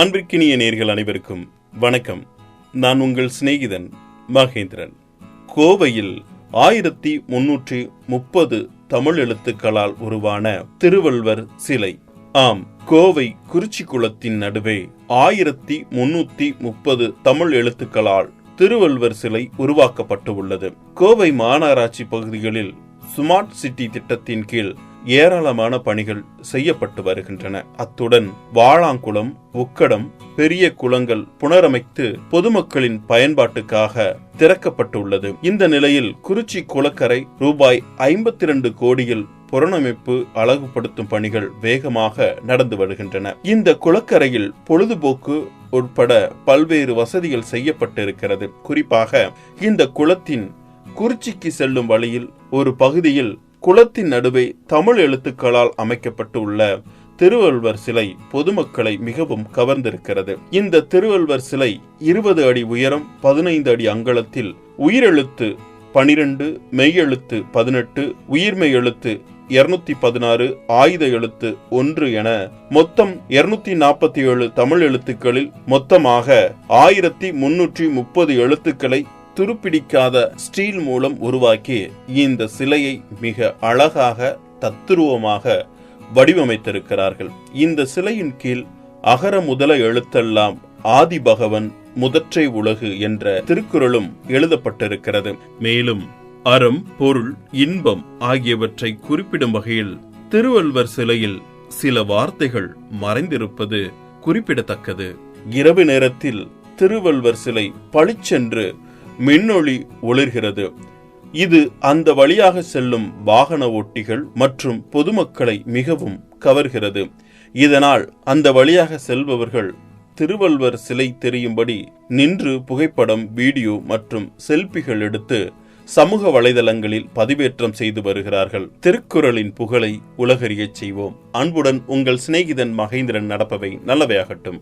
அன்பிற்கினிய நேர்கள் அனைவருக்கும் வணக்கம். நான் உங்கள் சிநேகிதன் மகேந்திரன். கோவையில் ஆயிரத்தி முன்னூற்றி முப்பது தமிழ் எழுத்துக்களால் உருவான திருவள்ளுவர் சிலை. ஆம் கோவை குறிச்சி குளத்தின் நடுவே ஆயிரத்தி முன்னூத்தி முப்பது தமிழ் எழுத்துக்களால் திருவள்ளுவர் சிலை உருவாக்கப்பட்டு உள்ளது. கோவை மாநகராட்சி பகுதிகளில் ஸ்மார்ட் சிட்டி திட்டத்தின் கீழ் ஏராளமான பணிகள் செய்யப்பட்டு வருகின்றன. அத்துடன் வாழாங்குளம் உக்கடம் பெரிய குளங்கள் புனரமைத்து பொதுமக்களின் பயன்பாட்டுக்காக திறக்கப்பட்டுள்ளது. இந்த நிலையில் குறிச்சி குளக்கரை ரூபாய் ஐம்பத்தி இரண்டு கோடியில் புறணமைப்பு அழகுபடுத்தும் பணிகள் வேகமாக நடந்து வருகின்றன. இந்த குளக்கரையில் பொழுதுபோக்கு உட்பட பல்வேறு வசதிகள் செய்யப்பட்டிருக்கிறது. குறிப்பாக இந்த குளத்தின் குறிச்சிக்கு செல்லும் வழியில் ஒரு பகுதியில் குளத்தின் நடுவே தமிழ் எழுத்துக்களால் அமைக்கப்பட்டு உள்ள திருவள்ளுவர் சிலை பொதுமக்களை மிகவும் கவர்ந்திருக்கிறது. இந்த திருவள்ளுவர் சிலை இருபது அடி உயரம் பதினைந்து அடி அங்கலத்தில் உயிரெழுத்து பனிரெண்டு மெய்யெழுத்து பதினெட்டு உயிர்மெய் எழுத்து இருநூத்தி பதினாறு ஆயுத எழுத்து ஒன்று என மொத்தம் இருநூத்தி நாற்பத்தி ஏழு தமிழ் எழுத்துக்களில் மொத்தமாக ஆயிரத்தி முன்னூற்றி முப்பது எழுத்துக்களை துருப்பிடிக்காத ஸ்டீல் மூலம் உருவாக்கி இந்த சிலையை மிக அழகாக தத்துருவமாக வடிவமைத்திருக்கிறார்கள். இந்த சிலையின் கீழ் அகர முதல எழுத்தெல்லாம் ஆதி பகவன் முதற்றை உலகு என்ற திருக்குறளும் எழுதப்பட்டிருக்கிறது. மேலும் அறம் பொருள் இன்பம் ஆகியவற்றை குறிப்பிடும் வகையில் திருவள்ளுவர் சிலையில் சில வார்த்தைகள் மறைந்திருப்பது குறிப்பிடத்தக்கது. இரவு நேரத்தில் திருவள்ளுவர் சிலை பளிச்சென்று மின்னொளி ஒளிர்கிறது. இது அந்த வழியாக செல்லும் வாகன ஓட்டிகள் மற்றும் பொதுமக்களை மிகவும் கவர்கிறது. இதனால் அந்த வழியாக செல்பவர்கள் திருவள்ளுவர் சிலை தெரியும்படி நின்று புகைப்படம் வீடியோ மற்றும் செல்பிகள் எடுத்து சமூக வலைதளங்களில் பதிவேற்றம் செய்து வருகிறார்கள். திருக்குறளின் புகழை உலகறியச் செய்வோம். அன்புடன் உங்கள் சிநேகிதன் மகேந்திரன் நடப்பவை நல்லவையாகட்டும்.